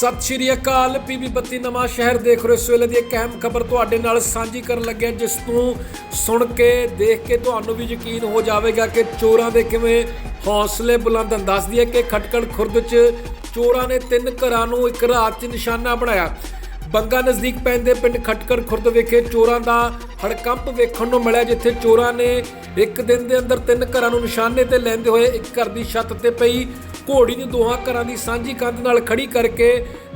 ਸਤਿ ਸ਼੍ਰੀ ਅਕਾਲ। ਪੀਬੀ ਬੱਤੀ ਨਵਾਂ ਸ਼ਹਿਰ ਦੇਖ ਰਹੇ ਹੋ ਇਸ ਵੇਲੇ ਦੀ ਇੱਕ ਅਹਿਮ ਖਬਰ ਤੁਹਾਡੇ ਨਾਲ ਸਾਂਝੀ ਕਰਨ ਲੱਗਿਆ ਜਿਸ ਨੂੰ ਸੁਣ ਕੇ, ਦੇਖ ਕੇ ਤੁਹਾਨੂੰ ਵੀ ਯਕੀਨ ਹੋ ਜਾਵੇਗਾ ਕਿ ਚੋਰਾਂ ਦੇ ਕਿਵੇਂ ਹੌਸਲੇ ਬੁਲੰਦ ਹਨ ਦੱਸਦੀ ਹੈ ਕਿ ਖਟਕੜ ਖੁਰਦ 'ਚ ਚੋਰਾਂ ਨੇ ਤਿੰਨ ਘਰਾਂ ਨੂੰ ਇੱਕ ਰਾਤ 'ਚ ਨਿਸ਼ਾਨਾ ਬਣਾਇਆ। ਬੰਗਾ ਨਜ਼ਦੀਕ ਪੈਂਦੇ ਪਿੰਡ ਖਟਕੜ ਖੁਰਦ ਵਿਖੇ ਚੋਰਾਂ ਦਾ ਹੜਕੰਪ ਵੇਖਣ ਨੂੰ ਮਿਲਿਆ, ਜਿੱਥੇ ਚੋਰਾਂ ਨੇ ਇੱਕ ਦਿਨ ਦੇ ਅੰਦਰ ਤਿੰਨ ਘਰਾਂ ਨੂੰ ਨਿਸ਼ਾਨੇ ਤੇ ਲੈਂਦੇ ਹੋਏ ਇੱਕ ਘਰ ਦੀ ਛੱਤ ਤੇ ਪਈ ਘੋੜੀ ਨੂੰ ਦੋਹਾਂ ਘਰਾਂ ਦੀ ਸਾਂਝੀ ਕੰਧ ਨਾਲ ਖੜੀ ਕਰਕੇ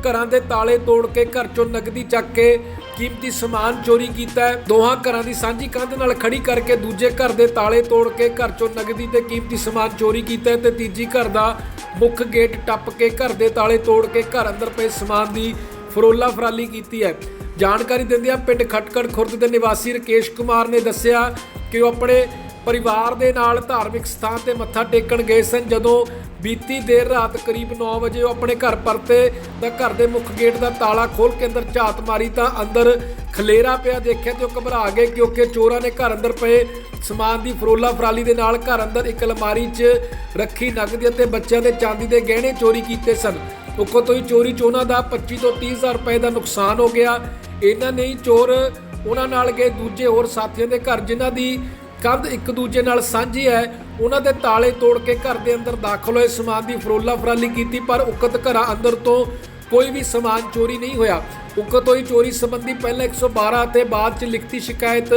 ਘਰਾਂ ਦੇ ਤਾਲੇ ਤੋੜ ਕੇ ਘਰ ਚੋਂ ਨਗਦੀ ਚੱਕ ਕੇ ਕੀਮਤੀ ਸਮਾਨ ਚੋਰੀ ਕੀਤਾ ਹੈ। ਦੋਹਾਂ ਘਰਾਂ ਦੀ ਸਾਂਝੀ ਕੰਧ ਨਾਲ ਖੜੀ ਕਰਕੇ ਦੂਜੇ ਘਰ ਦੇ ਤਾਲੇ ਤੋੜ ਕੇ ਘਰ ਚੋਂ ਨਗਦੀ ਤੇ ਕੀਮਤੀ ਸਮਾਨ ਚੋਰੀ ਕੀਤਾ ਹੈ ਤੇ ਤੀਜੀ ਘਰ ਦਾ ਮੁੱਖ ਗੇਟ ਟੱਪ ਕੇ ਘਰ ਦੇ ਤਾਲੇ ਤੋੜ ਕੇ ਘਰ ਅੰਦਰ ਪਏ ਸਮਾਨ ਦੀ ਫਰੋਲਾ ਫਰਾਲੀ ਕੀਤੀ ਹੈ। ਜਾਣਕਾਰੀ ਦਿੰਦਿਆਂ ਪਿੰਡ ਖਟਕੜ ਖੁਰਦ ਦੇ ਨਿਵਾਸੀ ਰਕੇਸ਼ ਕੁਮਾਰ ਨੇ ਦੱਸਿਆ ਕਿ ਉਹ ਆਪਣੇ ਪਰਿਵਾਰ ਦੇ ਨਾਲ ਧਾਰਮਿਕ ਸਥਾਨ ਤੇ ਮੱਥਾ ਟੇਕਣ ਗਏ ਸਨ। ਜਦੋਂ ਬੀਤੀ ਦੇਰ ਰਾਤ ਕਰੀਬ 9 ਵਜੇ ਉਹ ਆਪਣੇ ਘਰ ਪਰਤੇ ਤਾਂ ਘਰ ਦੇ ਮੁੱਖ ਗੇਟ ਦਾ ਤਾਲਾ ਖੋਲ ਕੇ ਅੰਦਰ ਝਾਤ ਮਾਰੀ ਤਾਂ ਅੰਦਰ ਖਲੇਰਾ ਪਿਆ ਦੇਖਿਆ ਤੇ ਉਹ ਘਬਰਾ ਗਏ ਕਿਉਂਕਿ ਚੋਰਾਂ ਨੇ ਘਰ ਅੰਦਰ ਪਏ ਸਮਾਨ ਦੀ ਫਰੋਲਾ ਫਰਾਲੀ ਦੇ ਨਾਲ ਘਰ ਅੰਦਰ ਇੱਕ ਅਲਮਾਰੀ 'ਚ ਰੱਖੀ ਨਗਦੀ ਅਤੇ ਬੱਚਿਆਂ ਦੇ ਚਾਂਦੀ ਦੇ ਗਹਿਣੇ ਚੋਰੀ ਕੀਤੇ ਸਨ। ਉੱਕੋ ਤੋਂ ਹੀ ਚੋਰੀ 'ਚ ਉਹਨਾਂ ਦਾ 25 ਤੋਂ 30 ਹਜ਼ਾਰ ਰੁਪਏ ਦਾ ਨੁਕਸਾਨ ਹੋ ਗਿਆ। ਇਹਨਾਂ ਨੇ ਹੀ ਚੋਰ ਉਹਨਾਂ ਨਾਲ ਗਏ। ਦੂਜੇ ਹੋਰ ਸਾਥੀਆਂ ਦੇ ਘਰ ਜਿਨ੍ਹਾਂ ਦੀ ਕੰਧ ਇੱਕ ਦੂਜੇ ਨਾਲ ਸਾਂਝੀ ਹੈ। ਉਹਨਾਂ ਦੇ ਤਾਲੇ ਤੋੜ ਕੇ ਘਰ ਦੇ ਅੰਦਰ ਦਾਖਲ ਹੋਏ ਸਮਾਨ ਦੀ ਫਰੋਲਾ ਫਰਾਲੀ ਕੀਤੀ, ਪਰ ਉਕਤ ਘਰਾਂ ਅੰਦਰ ਤੋਂ ਕੋਈ ਵੀ ਸਮਾਨ ਚੋਰੀ ਨਹੀਂ ਹੋਇਆ। ਉਕਤ ਹੋਈ ਚੋਰੀ ਸੰਬੰਧੀ ਪਹਿਲਾਂ 112 ਅਤੇ ਬਾਅਦ ਚ ਲਿਖਤੀ ਸ਼ਿਕਾਇਤ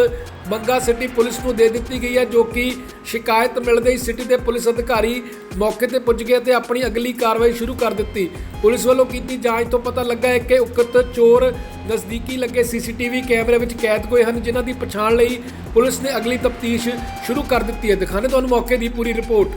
ਬੰਗਾ ਸਿਟੀ ਪੁਲਿਸ ਨੂੰ ਦੇ ਦਿੱਤੀ ਗਈ ਹੈ ਜੋ ਕਿ ਸ਼ਿਕਾਇਤ ਮਿਲਦੇ ਹੀ ਸਿਟੀ ਦੇ ਪੁਲਿਸ ਅਧਿਕਾਰੀ ਮੌਕੇ ਤੇ ਪੁੱਜ ਗਏ ਤੇ ਆਪਣੀ ਅਗਲੀ ਕਾਰਵਾਈ ਸ਼ੁਰੂ ਕਰ ਦਿੱਤੀ। ਪੁਲਿਸ ਵੱਲੋਂ ਕੀਤੀ ਜਾਂਚ ਤੋਂ ਪਤਾ ਲੱਗਾ ਹੈ ਕਿ ਉਕਤ ਚੋਰ ਨਜ਼ਦੀਕੀ ਲੱਗੇ ਸੀਸੀਟੀਵੀ ਕੈਮਰੇ ਵਿੱਚ ਕੈਦ ਹੋਏ ਹਨ ਜਿਨ੍ਹਾਂ ਦੀ ਪਛਾਣ ਲਈ ਪੁਲਿਸ ਨੇ ਅਗਲੀ ਤਫਤੀਸ਼ ਸ਼ੁਰੂ ਕਰ ਦਿੱਤੀ ਹੈ। ਦਿਖਾਣੇ ਤੁਹਾਨੂੰ ਮੌਕੇ ਦੀ ਪੂਰੀ ਰਿਪੋਰਟ।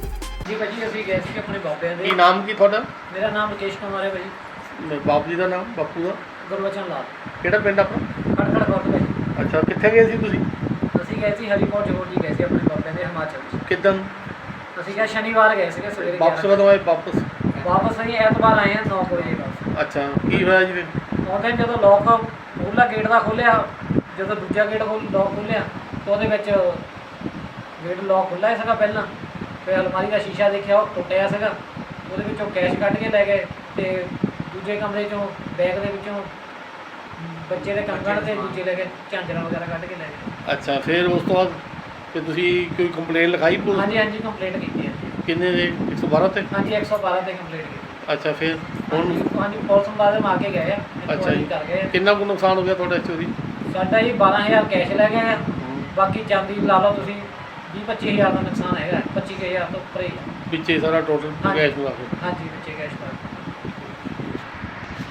ਜੀ ਭਾਜੀ ਅਸੀਂ ਗਏ ਸੀ ਆਪਣੇ ਬਾਬਿਆਂ ਦੇ। ਕੀ ਨਾਮ ਕੀ ਤੁਹਾਡਾ? ਮੇਰਾ ਨਾਮ ਰਕੇਸ਼ ਕੁਮਾਰ ਹੈ ਭਾਜੀ। ਬਾਪ ਜੀ ਦਾ ਨਾਮ ਬਾਪੂ ਦਾ? ਗੁਰਵਚਨ ਲਾਲ। ਕਿਹੜਾ ਪਿੰਡ ਆਪਣਾ? ਖੜਖੜ ਭਾਜੀ ਅੱਛਾ ਕਿੱਥੇ ਗਏ ਸੀ ਤੁਸੀਂ? ਅਸੀਂ ਗਏ ਸੀ ਹਰੀਪੁਰ ਜੋੜ ਜੀ ਗਏ ਸੀ ਆਪਣੇ ਬਾਬਿਆਂ ਦੇ ਹਿਮਾਚਲ ਕਿਦਾਂ ਅਸੀਂ ਕਿਹਾ ਸ਼ਨੀਵਾਰ ਗਏ ਸੀਗੇ ਸਵੇਰੇ ਵਾਪਸ 11 ਕਦੋਂ ਆਏ? ਵਾਪਸ? ਵਾਪਸ ਅਸੀਂ ਐਤਵਾਰ ਆਏ ਹਾਂ 9 ਵਜੇ ਵਾਪਸ। ਅੱਛਾ ਕੀ ਹੋਇਆ ਜੀ ਫਿਰ? ਉਹਦੇ ਜਦੋਂ ਲੋਕ ਉਹਲਾ ਗੇਟ ਦਾ ਖੋਲਿਆ ਜਦੋਂ ਦੂਜਾ ਗੇਟ ਲੋਕ ਖੋਲਿਆ ਤਾਂ ਉਹਦੇ ਵਿੱਚ ਗੇਟ ਲੋਕ ਖੁੱਲ੍ਹਾ ਹੀ ਸੀਗਾ ਪਹਿਲਾਂ। ਫਿਰ ਅਲਮਾਰੀ ਦਾ ਸ਼ੀਸ਼ਾ ਦੇਖਿਆ ਉਹ ਟੁੱਟਿਆ ਸੀਗਾ। ਉਹਦੇ ਵਿੱਚੋਂ ਕੈਸ਼ ਕੱਢ ਕੇ ਲੈ ਗਏ ਤੇ ਦੂਜੇ ਕਮਰੇ ਚੋਂ ਬੈਗ ਦੇ ਵਿੱਚੋਂ ਬੱਚੇ ਦੇ ਕੰਗਣ ਤੇ ਦੂਜੇ ਲੈ ਕੇ ਝਾਂਜਰਾਂ ਵਗੈਰਾ ਕੱਢ ਕੇ ਲੈ ਗਏ। ਅੱਛਾ ਫਿਰ ਉਸ ਤੋਂ ਬਾਅਦ ਫਿਰ ਤੁਸੀਂ ਕੋਈ ਕੰਪਲੇਨ ਲਿਖਾਈ ਪੁਲਿਸ ਹਾਂਜੀ ਹਾਂਜੀ ਕੰਪਲੇਂਟ ਕੀਤੀ ਹੈ। ਕਿੰਨੇ ਦੇ? 112 ਤੇ? ਹਾਂਜੀ 112 ਤੇ ਕੰਪਲੇਂਟ ਕੀਤੀ। ਅੱਛਾ ਫਿਰ ਹੁਣ ਹਾਂਜੀ ਹਾਂਜੀ ਪੁਲਿਸ ਮੁਲਾਜ਼ਮ ਆ ਕੇ ਗਏ ਆ। ਅੱਛਾ ਜੀ। ਕਰ ਗਏ ਆ। ਕਿੰਨਾ ਕੁ ਨੁਕਸਾਨ ਹੋ ਗਿਆ ਤੁਹਾਡਾ ਚੋਰੀ? ਸਾਡਾ ਜੀ 12000 ਕੈਸ਼ ਲੈ ਗਏ ਆ। ਬਾਕੀ ਚਾਂਦੀ ਲਾ ਲਓ ਤੁਸੀਂ 20 25000 ਦਾ ਨੁਕਸਾਨ ਹੈਗਾ 25000 ਤੋਂ ਉੱਪਰ ਹੀ ਹੈ। ਵਿੱਚੇ ਸਾਰਾ ਟੋਟਲ ਹਾਂਜੀ। ਕੈਸ਼ ਮਿਲਾ ਕੇ ਹਾਂਜੀ ਵਿੱਚੇ ਕੈਸ਼ ਪਾ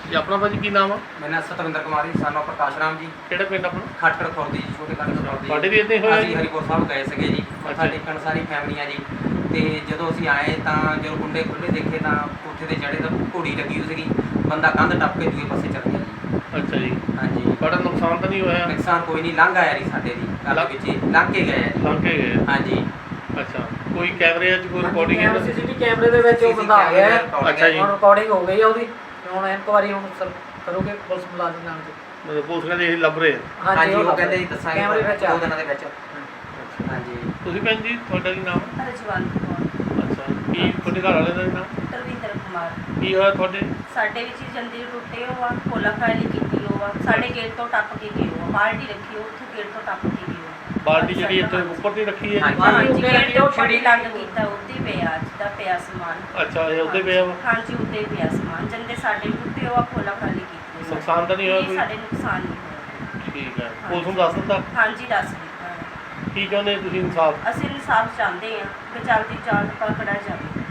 ਜੀ ਆਪਣਾ ਭਾਜੀ ਕੀ ਨਾਮ ਆ? ਮੇਰਾ ਨਾਮ ਸਤਵਿੰਦਰ ਕੁਮਾਰੀ ਸਾਨੂੰ ਪ੍ਰਕਾਸ਼ ਰਾਮ ਜੀ। ਕਿਹੜਾ ਪਿੰਡ ਆਪਣਾ? ਖਟਕੜ ਖੁਰਦੀ ਜੀ ਛੋਟੇ ਖਟਕੜ ਖੁਰਦੀ ਤੁਹਾਡੇ ਵੀ ਹੀ ਹੋਇਆ ਜੀ? ਹਰੀਪੁਰ ਸਾਹਿਬ ਗਏ ਸੀਗੇ ਜੀ। ਮੱਥਾ। ਟੇਕਣ ਸਾਰੀ ਫੈਮਲੀਆਂ ਜੀ। ਤੇ ਜਦੋਂ ਅਸੀਂ ਆਏ ਤਾਂ ਜਦੋਂ ਕੁੰਡੇ ਖੁੱਲੇ ਦੇਖੇ ਤਾਂ ਕੋਠੇ ਤੇ ਚੜੇ ਤਾਂ ਘੋੜੀ ਲੱਗੀ ਹੋਈ ਸੀਗੀ ਬੰਦਾ ਕੰਧ ਟੱਪ ਕੇ ਦੂਏ ਪਾਸੇ ਚੱਲ ਗਿਆ ਜੀ। ਅੱਛਾ ਜੀ। ਹਾਂਜੀ। ਤੁਹਾਡਾ ਨੁਕਸਾਨ ਤਾਂ ਨਹੀਂ ਹੋਇਆ? ਨੁਕਸਾਨ ਕੋਈ ਨਹੀਂ ਲੰਘ ਆਇਆ ਜੀ ਸਾਡੇ ਦੀ ਲੰਘ- ਵਿੱਚ ਲੰਘ ਕੇ ਗਏ ਆ ਜੀ। ਲੰਘ ਕੇ ਗਏ? ਹਾਂਜੀ। ਅੱਛਾ। ਕੋਈ ਕੈਮਰੇ 'ਚ ਕੋਈ ਰਿਕਾਰਡਿੰਗ ਹੈ? ਸੀਸੀਟੀਵੀ ਕੈਮਰੇ ਦੇ ਵਿੱਚ ਉਹ ਬੰਦਾ ਆ ਗਿਆ। ਹੈ। ਅੱਛਾ ਜੀ। ਹੁਣ ਰਿਕਾਰਡਿੰਗ ਹੋ ਗਈ ਆ ਉਹਦੀ। ਤੇ ਹੁਣ ਇਨਕੁਆਰੀ ਹੁਣ ਸਰ ਕਰੋਗੇ ਪੁਲਿਸ ਮੁਲਾਜ਼ਮ ਨਾਲ ਜੀ। ਮਤਲਬ ਪੁਲਿਸ ਕਹਿੰਦੇ ਇਹ ਲੱਭ ਰਹੇ ਆ ਹਾਂਜੀ ਉਹ ਕਹਿੰਦੇ। ਜੀ ਦੱਸਾਂਗੇ ਕੈਮਰੇ ਵਿੱਚ ਆ ਦੋ ਦਿਨਾਂ ਦੇ ਵਿੱਚ। ਹਾਂਜੀ। ਤੁਸੀਂ ਭੈਣ ਜੀ ਤੁਹਾਡਾ ਕੀ ਨਾਮ? ਰਜਵਾਨ ਕੌਰ। ਅੱਛਾ ਕੀ ਤੁਹਾਡੇ ਘਰ ਵਾਲੇ ਦਾ ਨਾਮ? ਤਰਵਿੰਦਰ ਕੁਮਾਰ। ਕੀ ਹੋਇਆ ਤੁਹਾਡੇ? ਸਾਡੇ ਵਿੱਚ ਜੰਦੀ ਟੁੱਟੇ ਹੋ ਆ ਕੋਲਾ ਫਾਇਲੀ ਕੀਤੀ। ਹੋ ਆ ਸਾਡੇ ਗੇਟ ਤੋਂ ਟੱਪ ਕੇ ਗਏ ਹੋ ਆ ਬਾਲਟੀ ਰੱਖੀ ਹੋ ਉੱਥੇ ਗੇਟ ਤੋਂ ਟੱਪ ਕੇ ਗਏ ਹੋ। ਬਾਲਟੀ ਜਿਹੜੀ ਇੱਥੇ ਉੱਪਰ ਦੀ ਰੱਖੀ ਹੈ? ਹਾਂਜੀ। ਹਾਂਜੀ ਉੱਤੇ ਗੇਟ ਰੱਖੀ ਤੋਂ ਉਹ ਛੜੀ ਛੜੀ ਲੰਗ ਕੀਤਾ ਉੱਤੇ ਪਿਆ ਅੱਜ ਦਾ ਪਿਆ ਸਮਾਨ। ਅੱਛਾ ਇਹ ਉੱਤੇ ਪਿਆ ਵਾ? ਹਾਂਜੀ ਉੱਤੇ ਪਿਆ ਸਮਾਨ ਜੰਦੇ ਸਾਡੇ ਟੁੱਟੇ ਹੋ ਆ ਕੋਲਾ ਫਾਇਲੀ ਕੀਤੀ ਹੋਈ ਆ। ਨੁਕਸਾਨ ਤਾਂ ਨਹੀਂ ਹੋਇਆ ਕੋਈ? ਸਾਡੇ ਨੁਕਸਾਨ ਨਹੀਂ ਹੋਇਆ। ਠੀਕ ਹੈ। ਪੁਲਿਸ ਨੂੰ ਦੱਸ ਦਿੱਤਾ? ਹਾਂਜੀ ਦੱਸ ਦਿੱਤਾ। ਹੈ। ਕੀ ਚਾਹੁੰਦੇ ਤੁਸੀਂ ਇਨਸਾਫ? ਅਸੀਂ ਇਨਸਾਫ ਚਾਹੁੰਦੇ ਆ ਕਿ ਜਲਦੀ ਜਾਂਚ ਪਕੜਾ ਜਾਵੇ।